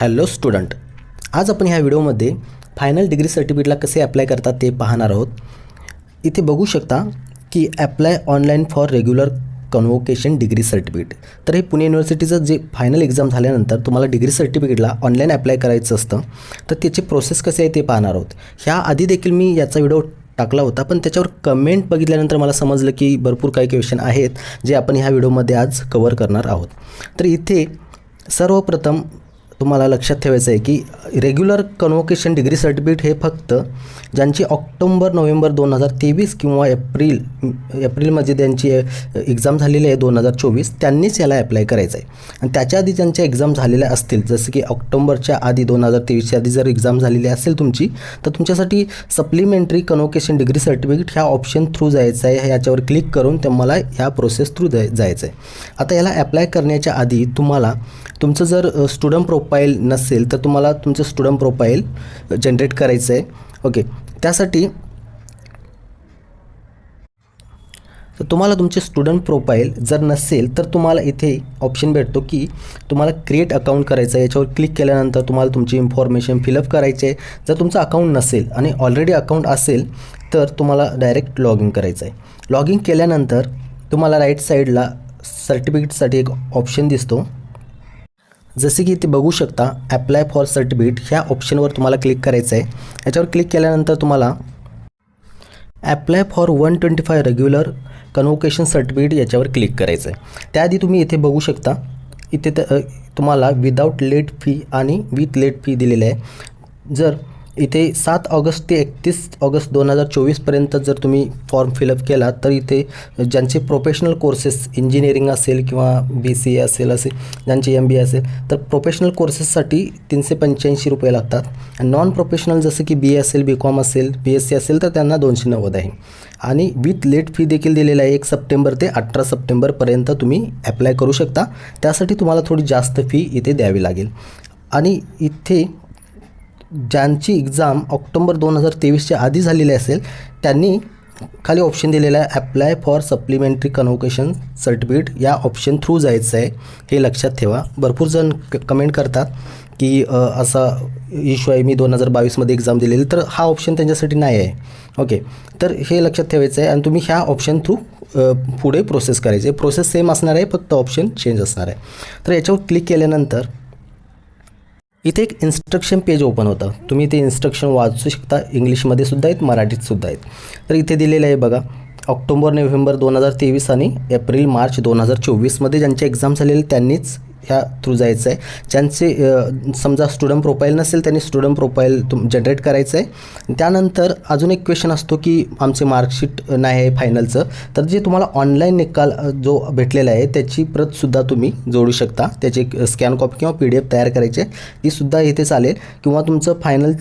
Hello student आज आपण ह्या व्हिडिओमध्ये फायनल डिग्री सर्टिफिकेटला कसे अप्लाय करतात ते पाहणार आहोत. इथे बघू शकता की apply online for regular convocation degree certificate तर हे पुणे युनिव्हर्सिटीचं जे फायनल एक्झाम झाल्यानंतर तुम्हाला डिग्री सर्टिफिकेटला ऑनलाईन अप्लाय करायचं असतं तर त्याची प्रोसेस कसे आहे ते पाहणार आहोत. ह्या आधी देखील मी याचा व्हिडिओ टाकला होता पण त्याच्यावर कमेंट बघितल्यानंतर मला समजलं की भरपूर काही क्वेश्चन आहेत जे आपण ह्या व्हिडिओमध्ये आज कवर करणार आहोत. तर इथे सर्वप्रथम तुम्हाला लक्षात ठेवायचं आहे की रेग्युलर कन्वोकेशन डिग्री सर्टिफिकेट हे फक्त ज्यांची ऑक्टोंबर नोव्हेंबर दोन हजार तेवीस किंवा एप्रिल एप्रिलमध्ये त्यांची एक्झाम झालेली आहे दोन हजार चोवीस त्यांनीच याला अप्लाय करायचं आहे आणि त्याच्या आधी ज्यांच्या एक्झाम झालेल्या असतील जसं की ऑक्टोंबरच्या आधी दोन हजार तेवीसच्या आधी जर एक्झाम झालेली असेल तुमची तर तुमच्यासाठी सप्लिमेंटरी कन्वोकेशन डिग्री सर्टिफिकेट ह्या ऑप्शन थ्रू जायचं आहे याच्यावर क्लिक करून तुम्हाला ह्या प्रोसेस थ्रू जाय जायचं आहे आता याला अप्लाय करण्याच्या आधी तुम्हाला तुमचं जर स्टुडंट प्रो प्रोफाईल नसेल तर तुम्हाला तुमचं स्टुडंट प्रोफाईल जनरेट करायचं आहे ओके त्यासाठी तर तुम्हाला तुमचे स्टुडंट प्रोफाईल जर नसेल तर तुम्हाला इथे ऑप्शन भेटतो की तुम्हाला क्रिएट अकाउंट करायचं आहे याच्यावर क्लिक केल्यानंतर तुम्हाला तुमची इन्फॉर्मेशन फिलअप करायची आहे जर तुमचं अकाउंट नसेल आणि ऑलरेडी अकाउंट असेल तर तुम्हाला डायरेक्ट लॉग इन करायचं आहे लॉग इन केल्यानंतर तुम्हाला राईट साईडला सर्टिफिकेटसाठी एक ऑप्शन दिसतो. जसे की इथे बघू शकता ॲप्लाय फॉर सर्टिफिकेट ह्या ऑप्शनवर तुम्हाला क्लिक करायचं आहे. याच्यावर क्लिक केल्यानंतर तुम्हाला apply for one twenty five regular convocation certificate याच्यावर क्लिक करायचं आहे. त्याआधी तुम्ही इथे बघू शकता इथे तुम्हाला विदाऊट लेट फी आणि विथ लेट फी दिलेलं आहे. जर इथे सात ऑगस्ट ते एकतीस ऑगस्ट दोन हजार चोवीसपर्यंत जर तुम्ही फॉर्म फिलअप केला तर इथे ज्यांचे प्रोफेशनल कोर्सेस इंजिनिअरिंग असेल किंवा बी सी ए असेल असेल ज्यांचे एम बी ए असेल तर प्रोफेशनल कोर्सेससाठी तीनशे पंच्याऐंशी रुपये लागतात. आणि नॉन प्रोफेशनल जसं की बी ए असेल बी कॉम असेल बी एस सी असेल तर त्यांना दोनशे नव्वद आहे. आणि विथ लेट फी देखील दिलेलं आहे एक सप्टेंबर ते अठरा सप्टेंबरपर्यंत तुम्ही ॲप्लाय करू शकता. त्यासाठी तुम्हाला थोडी जास्त फी इथे द्यावी लागेल. आणि इथे ज्यांची एक्झाम ऑक्टोंबर दोन हजार तेवीसच्या आधी झालेली असेल त्यांनी खाली ऑप्शन दिलेला आहे apply for supplementary convocation certificate या ऑप्शन थ्रू जायचं आहे हे लक्षात ठेवा. भरपूर जण क कमेंट करतात की असा इश्यू आहे मी दोन हजार बावीसमध्ये एक्झाम दिलेली तर हा ऑप्शन त्यांच्यासाठी नाही आहे. ओके तर हे लक्षात ठेवायचं आहे आणि तुम्ही ह्या ऑप्शन थ्रू पुढे प्रोसेस करायचे प्रोसेस सेम असणार आहे फक्त ऑप्शन चेंज असणार आहे. तर याच्यावर क्लिक केल्यानंतर इथे एक इन्स्ट्रक्शन पेज ओपन होतं. तुम्ही ते इन्स्ट्रक्शन वाचू शकता. इंग्लिशमध्ये सुद्धा आहेत मराठीत सुद्धा आहेत. तर इथे दिलेलं आहे बघा. ऑक्टोबर नोव्हेंबर दोन हजार तेवीस आणि एप्रिल मार्च दोन हजार चोवीसमध्ये ज्यांचे एक्झाम झालेले त्यांनीच ह्या थ्रू जायचं आहे ज्यांचे समजा स्टुडंट प्रोफाईल नसेल त्यांनी स्टुडंट प्रोफाईल तुम जनरेट करायचं आहे त्यानंतर अजून एक क्वेश्चन असतो की आमचे मार्कशीट नाही आहे फायनलचं तर जे तुम्हाला ऑनलाईन निकाल जो भेटलेला आहे त्याची प्रतसुद्धा तुम्ही जोडू शकता. त्याची स्कॅन कॉपी किंवा पी डी एफ तयार करायची. आहे इथे चालेल. किंवा तुमचं फायनल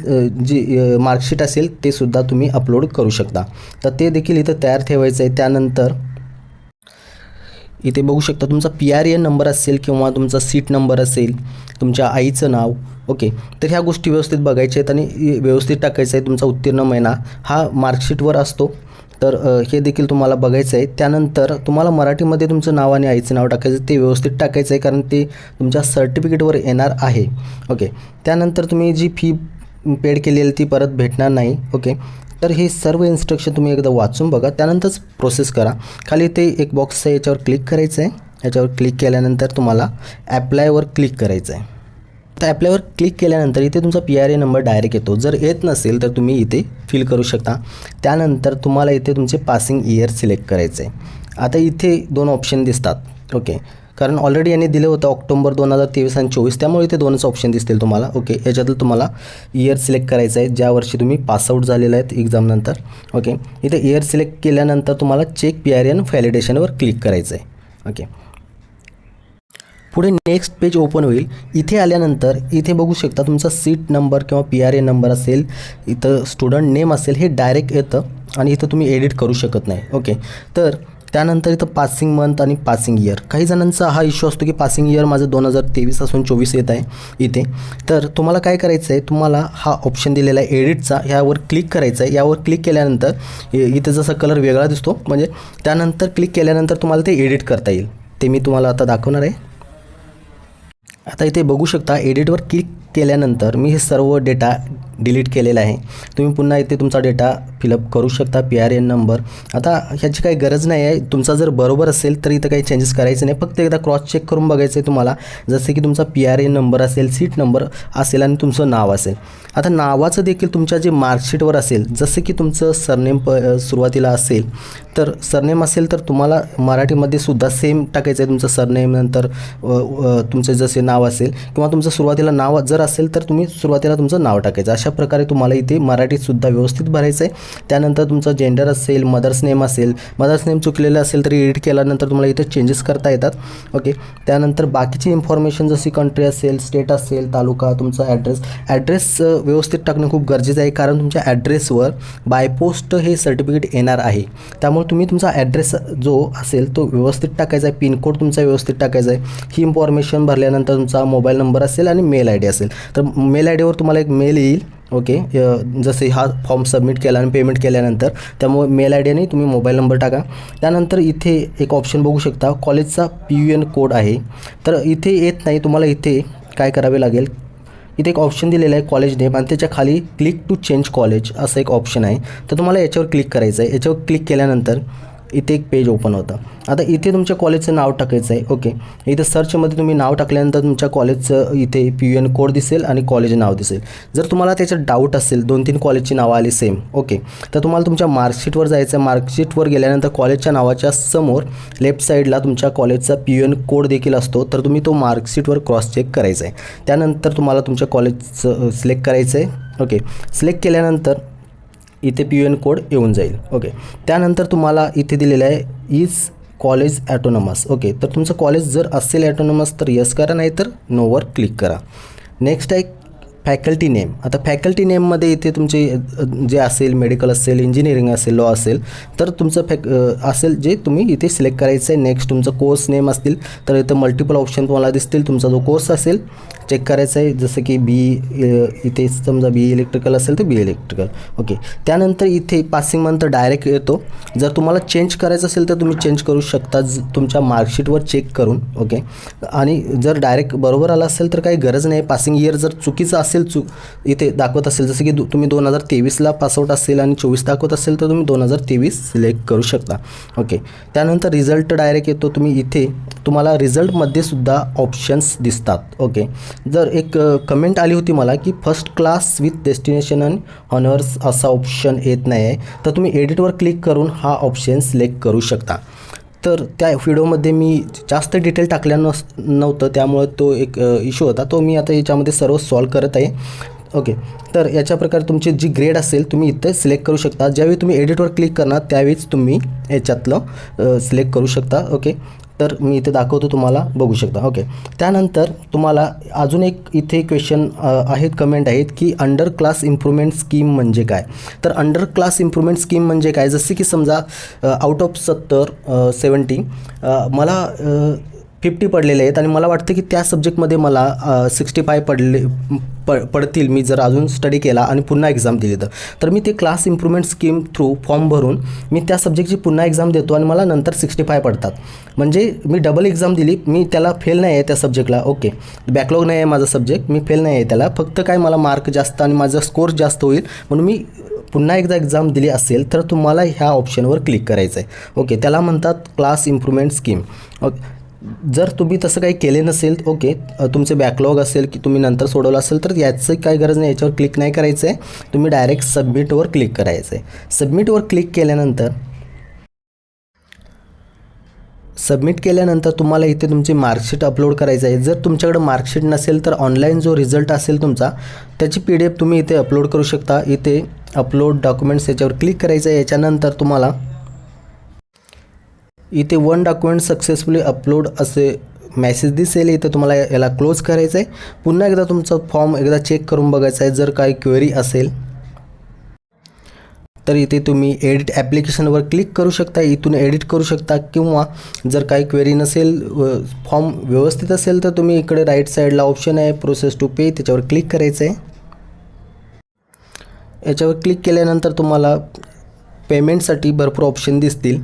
जी मार्कशीट असेल ते सुद्धा तुम्ही अपलोड करू शकता. तर ते देखील इथं तयार ठेवायचं आहे त्यानंतर इथे बघू शकता तुमचा पी आर एन नंबर असेल किंवा तुमचा सीट नंबर असेल तुमच्या आईचं नाव ओके तर ह्या गोष्टी व्यवस्थित बघायच्या आहेत आणि व्यवस्थित टाकायचं आहे. तुमचा उत्तीर्ण महिना हा मार्कशीटवर असतो. तर हे देखील तुम्हाला बघायचं आहे. त्यानंतर तुम्हाला मराठीमध्ये तुमचं नाव आणि आईचं नाव टाकायचं ते व्यवस्थित टाकायचं आहे कारण ते तुमच्या सर्टिफिकेटवर येणार आहे. ओके त्यानंतर तुम्ही जी फी पेड केलेली ती परत भेटणार नाही. ओके तर हे सर्व इन्स्ट्रक्शन तुम्ही एकदा वाचून बघा. त्यानंतरच प्रोसेस करा. खाली ते एक बॉक्स आहे याच्यावर क्लिक करायचं आहे याच्यावर क्लिक केल्यानंतर तुम्हाला ॲप्लायवर क्लिक करायचं आहे तर ॲप्लायवर क्लिक केल्यानंतर इथे तुमचा P R A number direct येतो. जर येत नसेल तर तुम्ही इथे फिल करू शकता. त्यानंतर तुम्हाला इथे तुमचे पासिंग इयर सिलेक्ट करायचं आहे आता इथे दोन ऑप्शन दिसतात. ओके कारण ऑलरेडी यांनी दिलं होतं ऑक्टोबर दोन हजार तेवीस आणि चोवीस. त्यामुळे इथे दोनच ऑप्शन दिसतील तुम्हाला. ओके याच्यातलं तुम्हाला इयर सिलेक्ट करायचं आहे ज्या वर्षी तुम्ही पासआउट झालेलं आहेत एक्झामनंतर ओके इथे इयर सिलेक्ट केल्यानंतर तुम्हाला चेक पी आर एन व्हॅलिडेशनवर क्लिक करायचं आहे ओके पुढे नेक्स्ट पेज ओपन होईल. इथे आल्यानंतर इथे बघू शकता तुमचा सीट नंबर किंवा पी आर ए नंबर असेल इथं स्टुडंट नेम असेल हे डायरेक्ट येतं आणि इथं तुम्ही एडिट करू शकत नाही. ओके तर त्यानंतर इथं पासिंग मंथ आणि पासिंग इयर काही जणांचा हा इश्यू असतो की पासिंग इयर माझं दोन हजार तेवीस असून चोवीस येत आहे इथे. तर तुम्हाला काय करायचं आहे तुम्हाला हा ऑप्शन दिलेला आहे एडिटचा ह्यावर क्लिक करायचं आहे यावर क्लिक केल्यानंतर इथे जसा कलर वेगळा दिसतो म्हणजे त्यानंतर क्लिक केल्यानंतर तुम्हाला ते एडिट करता येईल. ते मी तुम्हाला आता दाखवणार आहे. आता इथे बघू शकता एडिटवर क्लिक केल्यानंतर मी हे सर्व डेटा डिलीट केलेला आहे. तुम्ही पुन्हा इथे तुमचा डेटा फिलअप करू शकता पी आर एन नंबर आता ह्याची काही गरज नाही आहे. तुमचा जर बरोबर असेल तर इथं काही चेंजेस करायचे नाही. फक्त एकदा क्रॉस चेक करून बघायचं आहे तुम्हाला. जसे की तुमचा पी आर एन नंबर असेल सीट नंबर असेल आणि तुमचं नाव असेल. आता नावाचं देखील तुमच्या जे मार्कशीटवर असेल जसे की तुमचं सरनेम प सुरुवातीला असेल तर सरनेम असेल तर तुम्हाला मराठीमध्ये सुद्धा सेम टाकायचं आहे तुमचं सरनेम नंतर तुमचं जसे नाव असेल किंवा तुमचं सुरुवातीला नाव जर असेल तर तुम्ही सुरुवातीला तुमचं नाव टाकायचं. अशा प्रकारे तुम्हाला इथे मराठीतसुद्धा व्यवस्थित भरायचं आहे. त्यानंतर तुमचं जेंडर असेल मदर्स नेम असेल मदर्स नेम चुकलेलं असेल तरी एडिट केल्यानंतर तुम्हाला इथे चेंजेस करता येतात. ओके त्यानंतर बाकीची इन्फॉर्मेशन जशी कंट्री असेल स्टेट असेल तालुका तुमचा ॲड्रेस ॲड्रेस व्यवस्थित टाकणं खूप गरजेचं आहे. कारण तुमच्या ॲड्रेसवर बाय पोस्ट हे सर्टिफिकेट येणार आहे. त्यामुळे तुम्ही तुमचा ॲड्रेस जो असेल तो व्यवस्थित टाकायचा आहे. पिनकोड तुमचा व्यवस्थित टाकायचा आहे. ही इन्फॉर्मेशन भरल्यानंतर तुमचा मोबाईल नंबर असेल आणि मेल आय डी असेल. तर मेल आय डीवर तुम्हाला एक मेल येईल. ओके? जसे हा फॉर्म सबमिट केला आणि पेमेंट केल्यानंतर त्यामुळे मेल आय डीने तुम्ही मोबाईल नंबर टाका. त्यानंतर इथे एक ऑप्शन बघू शकता कॉलेजचा पी यू एन कोड आहे. तर इथे येत नाही तुम्हाला इथे काय करावे लागेल? इथे एक ऑप्शन दिलेलं आहे कॉलेज नेम आणि त्याच्याखाली क्लिक टू चेंज कॉलेज असं एक ऑप्शन आहे. तर तुम्हाला याच्यावर क्लिक करायचं आहे. याच्यावर क्लिक केल्यानंतर इथे एक पेज ओपन होतं. आता इथे तुमच्या कॉलेजचं नाव टाकायचं आहे. ओके इथे सर्चमध्ये तुम्ही नाव टाकल्यानंतर तुमच्या कॉलेजचं इथे पी यू एन कोड दिसेल आणि कॉलेज नाव दिसेल. जर तुम्हाला त्याच्यात डाऊट असेल दोन तीन कॉलेजची नावं आली सेम ओके तर तुम्हाला तुमच्या मार्कशीटवर जायचं आहे. मार्कशीटवर गेल्यानंतर कॉलेजच्या नावाच्या समोर लेफ्ट साईडला तुमच्या कॉलेजचा पी यू एन कोड देखील असतो. तर तुम्ही तो मार्कशीटवर क्रॉस चेक करायचा आहे. त्यानंतर तुम्हाला तुमच्या कॉलेजचं सिलेक्ट करायचं आहे. ओके सिलेक्ट केल्यानंतर इथे पी यू एन कोड येऊन जाईल. ओके त्यानंतर तुम्हाला इथे दिलेलं आहे इज कॉलेज ॲटोनॉमस ओके तर तुमचं कॉलेज जर असेल ॲटोनॉमस तर यस करा नाही तर नोवर क्लिक करा. नेक्स्ट आहे फॅकल्टी नेम. आता फॅकल्टी नेममध्ये इथे तुमचे जे असेल मेडिकल असेल इंजिनिअरिंग असेल लॉ असेल तर तुमचं फॅक असेल जे तुम्ही इथे सिलेक्ट करायचं आहे नेक्स्ट तुमचं कोर्स नेम असतील तर इथं मल्टिपल ऑप्शन तुम्हाला दिसतील. तुमचा जो कोर्स असेल चेक करायचा आहे जसं की बी इथे समजा बी इलेक्ट्रिकल असेल तर बी इलेक्ट्रिकल ओके त्यानंतर इथे पासिंग मंथ डायरेक्ट येतो. जर तुम्हाला चेंज करायचं असेल तर तुम्ही चेंज करू शकता. ज- तुमच्या मार्कशीटवर चेक करून. ओके आणि जर डायरेक्ट बरोबर आला असेल तर काही गरज नाही. पासिंग इयर जर चुकीचं असेल चूक इथे दाखवत असेल जसं की तुम्ही दोन हजार तेवीसला पासआउट असेल आणि चोवीस दाखवत असेल तर तुम्ही दोन हजार तेवीस सिलेक्ट करू शकता. ओके. त्यानंतर रिझल्ट डायरेक्ट येतो तुम्ही इथे तुम्हाला रिझल्टमध्ये सुद्धा ऑप्शन्स दिसतात. ओके. जर एक कमेंट आली होती मला की first class with destination and honours असा ऑप्शन येत नाही आहे तर तुम्ही एडिटवर क्लिक करून हा ऑप्शन सिलेक्ट करू शकता. तर त्या व्हिडिओमध्ये मी जास्त डिटेल टाकल्या नस नव्हतं. त्यामुळे तो एक इश्यू होता. तो मी आता याच्यामध्ये सर्व सॉल्व करत आहे. ओके तर याच्या प्रकारे तुमची जी ग्रेड असेल तुम्ही इथे सिलेक्ट करू शकता. ज्यावेळी तुम्ही एडिटवर क्लिक करणार त्यावेळीच तुम्ही याच्यातलं सिलेक्ट करू शकता. ओके तर मी इथे दाखवतो तुम्हाला बघू शकता. ओके त्यानंतर तुम्हाला अजून एक इथे क्वेश्चन आहेत कमेंट आहेत की अंडर क्लास इम्प्रूव्हमेंट स्कीम म्हणजे काय? तर अंडर क्लास इम्प्रूव्हमेंट स्कीम म्हणजे काय? जसे की समजा आउट ऑफ सत्तर सेवन्टी मला फिफ्टी पडलेले आहेत आणि मला वाटतं की त्या सब्जेक्टमध्ये मला सिक्स्टी फाय पडले प पडतील मी जर अजून स्टडी केला आणि पुन्हा एक्झाम दिली तर. तर मी ते class improvement scheme through form भरून मी त्या सब्जेक्टची पुन्हा एक्झाम देतो आणि मला नंतर सिक्स्टी फाय पडतात. म्हणजे मी डबल एक्झाम दिली मी त्याला फेल नाही आहे त्या सब्जेक्टला ओके बॅकलॉग नाही आहे माझा सब्जेक्ट मी फेल नाही आहे त्याला. फक्त काय मला मार्क जास्त आणि माझा स्कोर जास्त होईल म्हणून मी पुन्हा एकदा एक्झाम दिली असेल तर तुम्हाला ह्या ऑप्शनवर क्लिक करायचं आहे ओके त्याला म्हणतात क्लास इम्प्रूव्हमेंट स्कीम ओके जर तुम्ही तसं काही केले नसेल ओके तुमचे बॅकलॉग असेल की तुम्ही नंतर सोडवलं असेल तर याचं काही गरज नाही याच्यावर क्लिक नाही करायचं आहे तुम्ही डायरेक्ट सबमिटवर क्लिक करायचं आहे सबमिटवर क्लिक केल्यानंतर सबमिट केल्यानंतर तुम्हाला इथे तुमची मार्कशीट अपलोड करायचं आहे. जर तुमच्याकडे मार्कशीट नसेल तर ऑनलाईन जो रिझल्ट असेल तुमचा त्याची पी डी एफ तुम्ही इथे अपलोड करू शकता. इथे अपलोड डॉक्युमेंट्स याच्यावर क्लिक करायचं आहे. याच्यानंतर तुम्हाला इथे वन डॉक्युमेंट सक्सेसफुली अपलोड असे मेसेज दिसेल. इथे तुम्हाला याला क्लोज करायचं आहे पुन्हा एकदा तुमचा फॉर्म एकदा चेक करून बघायचा आहे. जर काही क्वेरी असेल तर इथे तुम्ही एडिट ॲप्लिकेशनवर क्लिक करू शकता. इथून एडिट करू शकता. किंवा जर काही क्वेरी नसेल फॉर्म व्यवस्थित असेल तर तुम्ही इकडे राईट साईडला ऑप्शन आहे प्रोसेस टू पे त्याच्यावर क्लिक करायचं आहे याच्यावर क्लिक केल्यानंतर तुम्हाला पेमेंटसाठी भरपूर ऑप्शन दिसतील.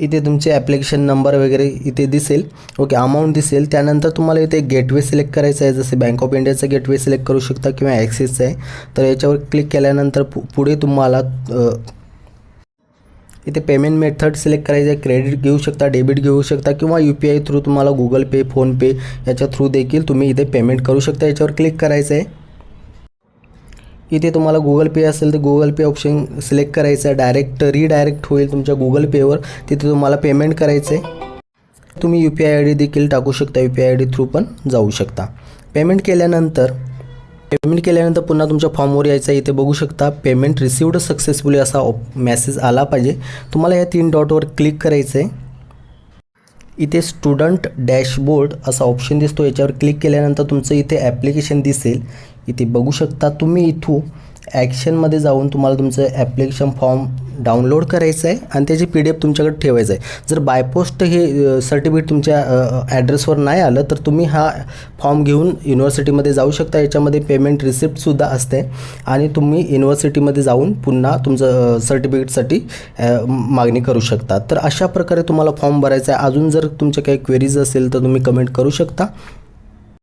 इथे तुमचे ॲप्लिकेशन नंबर वगैरे इथे दिसेल. ओके अमाऊंट दिसेल. त्यानंतर तुम्हाला इथे गेटवे सिलेक्ट करायचं आहे. जसे बँक ऑफ इंडियाचं गेटवे सिलेक्ट करू शकता किंवा ॲक्सिसचं आहे. तर याच्यावर क्लिक केल्यानंतर पु पुढे तुम्हाला इथे पेमेंट मेथड सिलेक्ट करायचं आहे. क्रेडिट घेऊ शकता डेबिट घेऊ शकता किंवा यू पी आय थ्रू तुम्हाला गुगल पे फोनपे याच्या थ्रू देखील तुम्ही इथे पेमेंट करू शकता. याच्यावर क्लिक करायचं आहे. इथे तुम्हाला गुगल पे असेल तर गुगल पे ऑप्शन सिलेक्ट करायचं आहे. डायरेक्ट रिडायरेक्ट होईल तुमच्या गुगल पेवर तिथे तुम्हाला पेमेंट करायचं आहे तुम्ही U P I I D देखील टाकू शकता. U P I I D through पण जाऊ शकता. पेमेंट केल्यानंतर पेमेंट केल्यानंतर पुन्हा तुमच्या फॉर्मवर यायचं आहे. इथे बघू शकता पेमेंट रिसिवड सक्सेसफुली असा ऑप मेसेज आला पाहिजे. तुम्हाला या तीन डॉटवर क्लिक करायचं आहे इथे स्टुडंट डॅशबोर्ड असा ऑप्शन दिसतो. याच्यावर क्लिक केल्यानंतर तुमचं इथे ॲप्लिकेशन दिसेल. इथे बघू शकता तुम्ही इथू ॲक्शनमध्ये जाऊन तुम्हाला तुमचं ॲप्लिकेशन फॉर्म डाउनलोड करायचं आहे आणि त्याची पी डी एफ तुमच्याकडे ठेवायचं आहे. जर बायपोस्ट हे सर्टिफिकेट तुमच्या ॲड्रेसवर नाही आलं तर तुम्ही हा फॉर्म घेऊन युनिव्हर्सिटीमध्ये जाऊ शकता. याच्यामध्ये पेमेंट रिसिप्टसुद्धा असते आणि तुम्ही युनिव्हर्सिटीमध्ये जाऊन पुन्हा तुमचं सर्टिफिकेटसाठी मागणी करू शकता. तर अशा प्रकारे तुम्हाला फॉर्म भरायचा आहे. अजून जर तुमच्या काही क्वेरीज असेल तर तुम्ही कमेंट करू शकता.